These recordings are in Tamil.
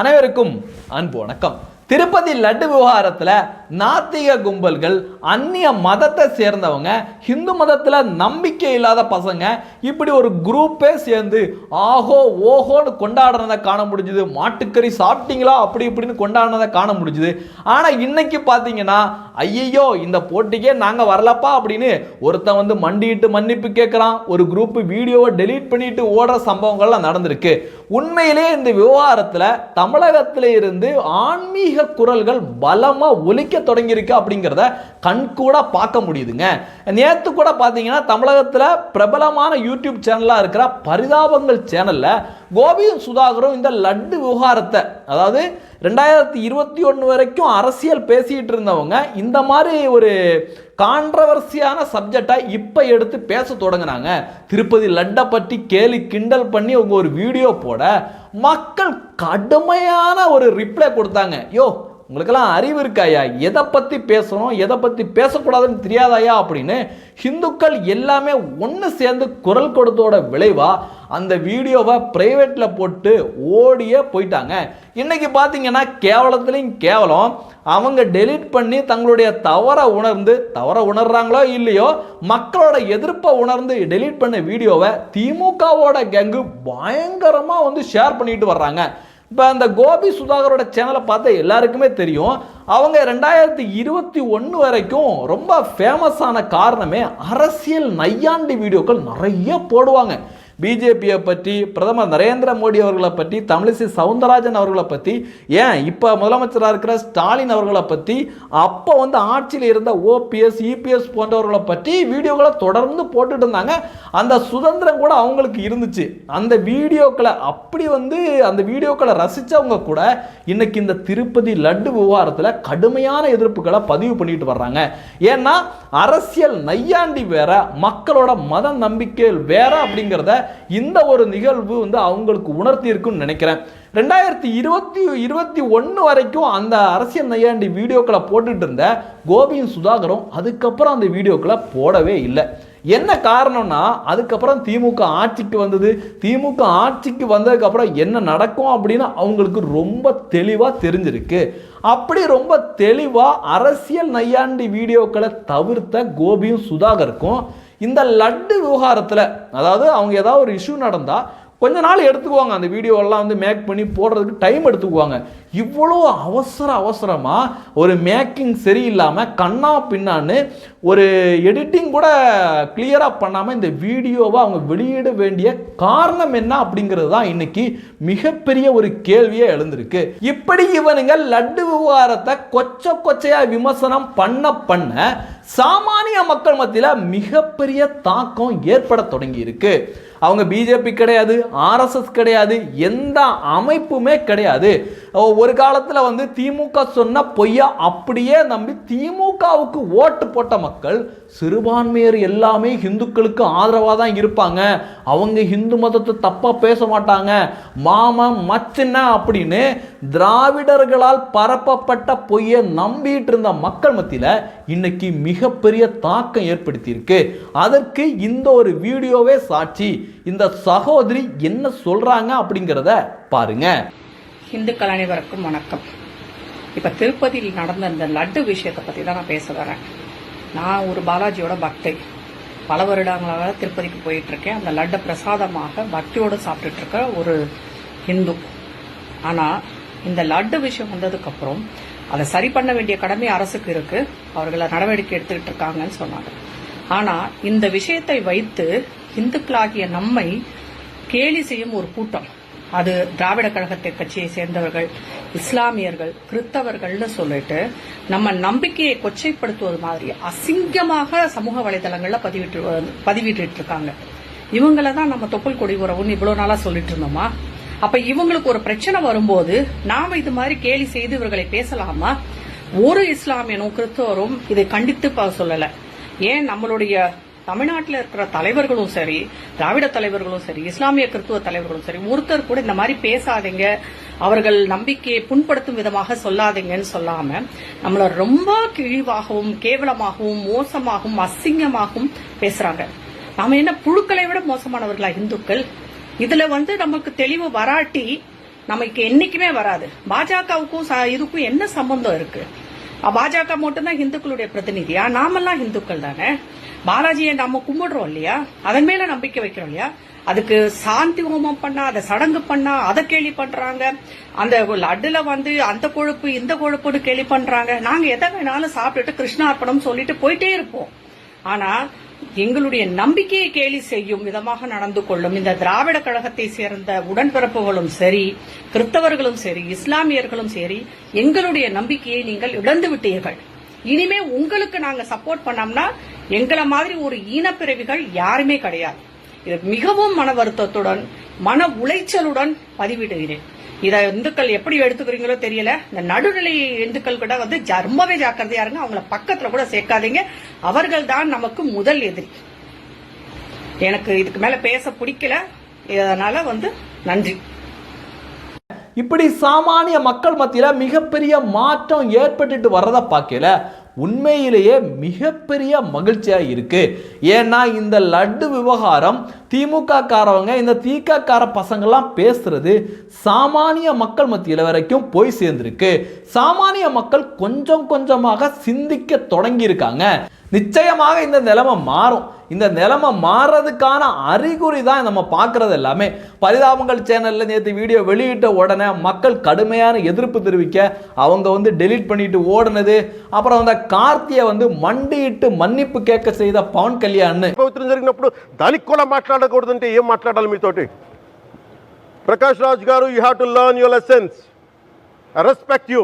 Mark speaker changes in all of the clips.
Speaker 1: அனைவருக்கும் அன்பு வணக்கம். திருப்பதி லட்டு விவகாரத்தில் நாத்திக கும்பல்கள் அந்நிய மதத்தை சேர்ந்தவங்க ஹிந்து மதத்தில் நம்பிக்கை இல்லாத பசங்க இப்படி ஒரு குரூப்பே சேர்ந்து ஆஹோ ஓஹோன்னு கொண்டாடுறதை காண முடிஞ்சுது. மாட்டுக்கறி சாப்பிட்டீங்களா? அப்படி இப்படின்னு கொண்டாடுறதை காண முடிஞ்சுது. ஆனால் இன்னைக்கு பார்த்தீங்கன்னா ஐயையோ இந்த போட்டிக்கே நாங்கள் வரலப்பா அப்படின்னு ஒருத்தன் வந்து மண்டிட்டு மன்னிப்பு கேட்குறான் ஒரு குரூப்பு வீடியோவை டெலீட் பண்ணிட்டு ஓடுற சம்பவங்கள்லாம் நடந்திருக்கு. உண்மையிலே இந்த விவகாரத்தில் தமிழகத்தில் இருந்து ஆன்மீக குரல்கள் பலமாக ஒலிக்க தொடங்கியிருக்கு அப்படிங்கிறத கண்கூட பார்க்க முடியுதுங்க. நேற்று கூட பார்த்தீங்கன்னா தமிழகத்தில் பிரபலமான யூடியூப் சேனலாக இருக்கிற பரிதாபங்கள் சேனலில் கோபியும் சுதாகரும் இந்த லட்டு விவகாரத்தை அதாவது ரெண்டாயிரத்தி இருபத்தி ஒன்று வரைக்கும் அரசியல் பேசிட்டு இருந்தவங்க இந்த மாதிரி ஒரு கான்ட்ரவர்சியான சப்ஜெக்டை இப்போ எடுத்து பேச தொடங்கினாங்க. திருப்பதி லட்டை பற்றி கேலி கிண்டல் பண்ணி அவங்க ஒரு வீடியோ போட மக்கள் கடுமையான ஒரு ரிப்ளை கொடுத்தாங்க. யோ உங்களுக்கெல்லாம் அறிவு இருக்காயா எதை பற்றி பேசணும் எதை பற்றி பேசக்கூடாதுன்னு தெரியாதாயா அப்படின்னு ஹிந்துக்கள் எல்லாமே ஒன்று சேர்ந்து குரல் கொடுத்தோட விளைவாக அந்த வீடியோவை ப்ரைவேட்டில் போட்டு ஓடியே போயிட்டாங்க. இன்றைக்கி பார்த்தீங்கன்னா கேவலத்துலேயும் கேவலம். அவங்க டெலீட் பண்ணி தங்களுடைய தவறை உணர்ந்து தவறை உணர்றாங்களோ இல்லையோ மக்களோட எதிர்ப்பை உணர்ந்து டெலீட் பண்ண வீடியோவை திமுகவோட கேங்கு பயங்கரமாக வந்து ஷேர் பண்ணிட்டு வர்றாங்க. இப்போ அந்த கோபி சுதாகரோட சேனலை பார்த்தா எல்லாருக்குமே தெரியும். அவங்க ரெண்டாயிரத்தி இருபத்தி ஒன்று வரைக்கும் ரொம்ப ஃபேமஸான காரணமே அரசியல் நையாண்டி வீடியோக்கள் நிறைய போடுவாங்க. பிஜேபியை பற்றி பிரதமர் நரேந்திர மோடி அவர்களை பற்றி தமிழிசை சவுந்தரராஜன் அவர்களை பற்றி ஏன் இப்போ முதலமைச்சராக இருக்கிற ஸ்டாலின் அவர்களை பற்றி அப்போ வந்து ஆட்சியில் இருந்த ஓபிஎஸ் இபிஎஸ் போன்றவர்களை பற்றி வீடியோக்களை தொடர்ந்து போட்டுட்டு இருந்தாங்க. அந்த சுதந்திரம் கூட அவங்களுக்கு இருந்துச்சு. அந்த வீடியோக்களை அப்படி வந்து அந்த வீடியோக்களை ரசித்தவங்க கூட இன்னைக்கு இந்த திருப்பதி லட்டு விவகாரத்தில் கடுமையான எதிர்ப்புகளை பதிவு பண்ணிட்டு வர்றாங்க. ஏன்னா அரசியல் நையாண்டி வேற மக்களோட மத நம்பிக்கைகள் வேற அப்படிங்கிறத இந்த ஒரு நிகழ்வு வந்து அவங்களுக்கு உணர்த்தி இருக்குன்னு நினைக்கிறேன். ரெண்டாயிரத்தி இருபத்தி இருபத்தி ஒன்று வரைக்கும் அந்த அரசியல் நையாண்டி வீடியோக்களை போட்டுட்டு இருந்த கோபியும் சுதாகரும் அதுக்கப்புறம் அந்த வீடியோக்களை போடவே இல்லை. என்ன காரணம்னா அதுக்கப்புறம் திமுக ஆட்சிக்கு வந்தது. திமுக ஆட்சிக்கு வந்ததுக்கப்புறம் என்ன நடக்கும் அப்படின்னு அவங்களுக்கு ரொம்ப தெளிவாக தெரிஞ்சிருக்கு. அப்படி ரொம்ப தெளிவாக அரசியல் நையாண்டி வீடியோக்களை தவிர்த்த கோபியும் சுதாகருக்கும் இந்த லட்டு விவகாரத்தில் அதாவது அவங்க ஏதாவது ஒரு இஷ்யூ நடந்தால் கொஞ்ச நாள் எடுத்துக்குவாங்க. அந்த வீடியோவெல்லாம் வந்து மேக் பண்ணி போடுறதுக்கு டைம் எடுத்துக்குவாங்க. இவ்வளோ அவசர அவசரமாக ஒரு மேக்கிங் சரியில்லாமல் கண்ணா பின்னான்னு ஒரு எடிட்டிங் கூட கிளியராக பண்ணாமல் இந்த வீடியோவை அவங்க வெளியிட வேண்டிய காரணம் என்ன அப்படிங்கிறது தான் இன்னைக்கு மிகப்பெரிய ஒரு கேள்வியே எழுந்திருக்கு. இப்படி இவனுங்க லட்டு விவகாரத்தை கொச்ச கொச்சையாக விமர்சனம் பண்ண பண்ண சாமானிய மக்கள் மத்தியில் மிகப்பெரிய தாக்கம் ஏற்பட தொடங்கி இருக்கு அவங்க பிஜேபி கிடையாது ஆர்எஸ்எஸ் கிடையாது எந்த அமைப்புமே கிடையாது. ஒரு காலத்தில் வந்து திமுக சொன்ன பொய்யா அப்படியே நம்பி திமுகவுக்கு ஓட்டு போட்ட மக்கள் சிறுபான்மையர் எல்லாமே இந்துக்களுக்கு ஆதரவாக தான் இருப்பாங்க. அவங்க இந்து மதத்தை தப்பாக பேச மாட்டாங்க. மாமன் மச்சின்ன அப்படின்னு திராவிடர்களால் பரப்பப்பட்ட பொய்யை நம்பிட்டு இருந்த மக்கள் மத்தியில் இன்னைக்கு மிகப்பெரிய தாக்கம் ஏற்படுத்தியிருக்கு. அதற்கு இந்த ஒரு வீடியோவே சாட்சி. இந்த சகோதரி என்ன சொல்கிறாங்க அப்படிங்கிறத பாருங்க.
Speaker 2: இந்துக்கள் அனைவருக்கும் வணக்கம். இப்ப திருப்பதியில் நடந்த இந்த லட்டு விஷயத்தை பத்தி தான் நான் பேச வரேன். நான் ஒரு பாலாஜியோட பக்தை. பல வருடங்களாக திருப்பதிக்கு போயிட்டு இருக்கேன் அந்த லட்டை பிரசாதமாக பக்தியோடு சாப்பிட்டுட்டு இருக்க ஒரு இந்து. ஆனா இந்த லட்டு விஷயம் வந்ததுக்கு அப்புறம் அதை சரி பண்ண வேண்டிய கடமை அரசுக்கு இருக்கு. அவர்களை நடவடிக்கை எடுத்துக்கிட்டு இருக்காங்கன்னு சொன்னாங்க. ஆனா இந்த விஷயத்தை வைத்து இந்துக்களாகிய நம்மை கேலி செய்யும் ஒரு கூட்டம். அது திராவிட கழகத்தை கட்சியை சேர்ந்தவர்கள் இஸ்லாமியர்கள் கிறித்தவர்கள்னு சொல்லிட்டு நம்ம நம்பிக்கையை கொச்சைப்படுத்துவது மாதிரி அசிங்கமாக சமூக வலைதளங்கள்ல பதிவிட்டு பதிவிட்டு இருக்காங்க இவங்கள தான் நம்ம தொப்புள் கொடி உறவுன்னு இவ்வளவு நாளா சொல்லிட்டு இருந்தோமா? அப்ப இவங்களுக்கு ஒரு பிரச்சனை வரும்போது நாம இது மாதிரி கேலி செய்து இவர்களை பேசலாமா? ஒரு இஸ்லாமியனும் கிறிஸ்தவரும் இதை கண்டித்து சொல்லல. ஏன் நம்மளுடைய தமிழ்நாட்டில் இருக்கிற தலைவர்களும் சரி திராவிட தலைவர்களும் சரி இஸ்லாமிய கிறிஸ்துவ தலைவர்களும் சரி ஒருத்தர் கூட இந்த மாதிரி பேசாதீங்க அவர்கள் நம்பிக்கையை புண்படுத்தும் விதமாக சொல்லாதீங்கன்னு சொல்லாம நம்மள ரொம்ப கிழிவாகவும் கேவலமாகவும் மோசமாகவும் அசிங்கமாகவும் பேசுறாங்க. நாம என்ன புழுக்களை விட மோசமானவர்களா இந்துக்கள்? இதுல வந்து நமக்கு தெளிவு வராட்டி நமக்கு என்னைக்குமே வராது. பாஜகவுக்கும் ச- இதுக்கும் என்ன சம்பந்தம் இருக்கு? பாஜக மட்டும்தான் இந்துக்களுடைய பிரதிநிதியா? நாமெல்லாம் இந்துக்கள் தானே? பாலாஜியை நம்ம கும்பிடுறோம் இல்லையா? அதன் மேல நம்பிக்கை வைக்கிறோம் இல்லையா? அதுக்கு சாந்தி ஹோமம் பண்ணா அதை சடங்கு பண்ணா அதை கேலி பண்றாங்க. அந்த லட்டுல வந்து அந்த கொழுப்பு இந்த கொழுப்புன்னு கேலி பண்றாங்க. நாங்க எதை வேணாலும் சாப்பிட்டுட்டு கிருஷ்ணார்ப்பணம் சொல்லிட்டு போயிட்டே இருப்போம். ஆனா எங்களுடைய நம்பிக்கையை கேலி செய்யும் விதமாக நடந்து கொள்ளும் இந்த திராவிட கழகத்தை சேர்ந்த உடன்பிறப்புகளும் சரி கிறிஸ்தவர்களும் சரி இஸ்லாமியர்களும் சரி எங்களுடைய நம்பிக்கையை நீங்கள் இழந்து விட்டீர்கள் இனிமே உங்களுக்கு நாங்க சப்போர்ட் பண்ணோம்னா எங்களை மாதிரி ஒரு ஈனப்பிறவிகள் யாருமே கிடையாது. இது மிகவும் மன வருத்தத்துடன் மன உளைச்சலுடன் பதிவிடுகிறேன். இதை இந்துக்கள் எப்படி எடுத்துக்கிறீங்களோ தெரியல. இந்த நடுநிலை இந்துக்கள் கூட வந்து ரொம்பவே ஜாக்கிரதையா இருங்க. அவங்கள பக்கத்துல கூட சேர்க்காதீங்க. அவர்கள் தான் நமக்கு முதல் எதிரி. எனக்கு இதுக்கு மேல பேச பிடிக்கல. அதனால வந்து நன்றி.
Speaker 1: இப்படி சாமானிய மக்கள் மத்தியில மிகப்பெரிய மாற்றம் ஏற்பட்டுட்டு வர்றதை பார்க்கல உண்மையிலேயே மிகப்பெரிய மகிழ்ச்சியாக இருக்குது ஏன்னா இந்த லட்டு விவகாரம் திமுக காரவங்க இந்த தீக பசங்கள்லாம் பேசுறது சாமானிய மக்கள் மத்தியில் வரைக்கும் போய் சேர்ந்துருக்கு. சாமானிய மக்கள் கொஞ்சம் கொஞ்சமாக சிந்திக்க தொடங்கியிருக்காங்க. நிச்சயமாக இந்த நிலைமை மாறும் இந்த நிலைமை மாறுறதுக்கான அறிகுறி தான் நம்ம பார்க்கறது எல்லாமே பரிதாபங்கள் சேனல்ல நேற்று வீடியோ வெளியிட்ட உடனே மக்கள் கடுமையான எதிர்ப்பு தெரிவிக்க அவங்க வந்து டெலீட் பண்ணிட்டு ஓடுனது அப்புறம் அந்த கார்த்தியை வந்து மண்டியிட்டு மன்னிப்பு கேட்க செய்த பவன் கல்யாண்
Speaker 3: పవిత్రం జరిగినప్పుడు దానికి కూడా మాట్లాడకూడదంటే ఏం మాట్లాడాలి మీతోటి Prakash Raj garu you have to learn your lessons I respect you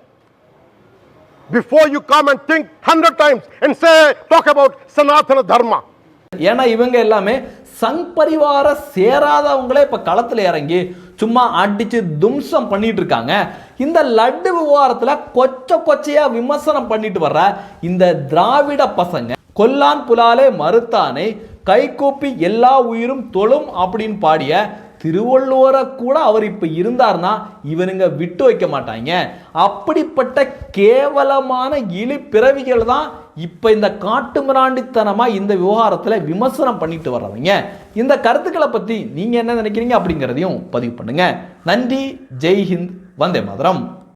Speaker 3: before you come and think hundred times and say talk about Sanatana Dharma
Speaker 1: ஏன்னா இவங்க எல்லாமே சங் பரிவார சேராதவங்களே இப்ப களத்துல இறங்கி சும்மா அடிச்சு தும்சம் பண்ணிட்டு இருக்காங்க. இந்த லட்டு விவகாரத்துல கொச்ச கொச்சையா விமர்சனம் பண்ணிட்டு வர்ற இந்த திராவிட பசங்க கொல்லான் புலாலே மறுத்தானே கைகூப்பி எல்லா உயிரும் தொழும் அப்படின்னு பாடிய திருவள்ளுவரை கூட அவர் இப்போ இருந்தார்னா இவனுங்க விட்டு வைக்க மாட்டாங்க. அப்படிப்பட்ட கேவலமான இழி பிறவிகள் தான் இப்போ இந்த காட்டுமிராண்டித்தனமா இந்த விவகாரத்தில் விமர்சனம் பண்ணிட்டு வர்றவங்க இந்த கருத்துக்களை பற்றி நீங்கள் என்ன நினைக்கிறீங்க அப்படிங்கிறதையும் பதிவு பண்ணுங்கள் நன்றி ஜெய்ஹிந்த் வந்தே மாதரம்.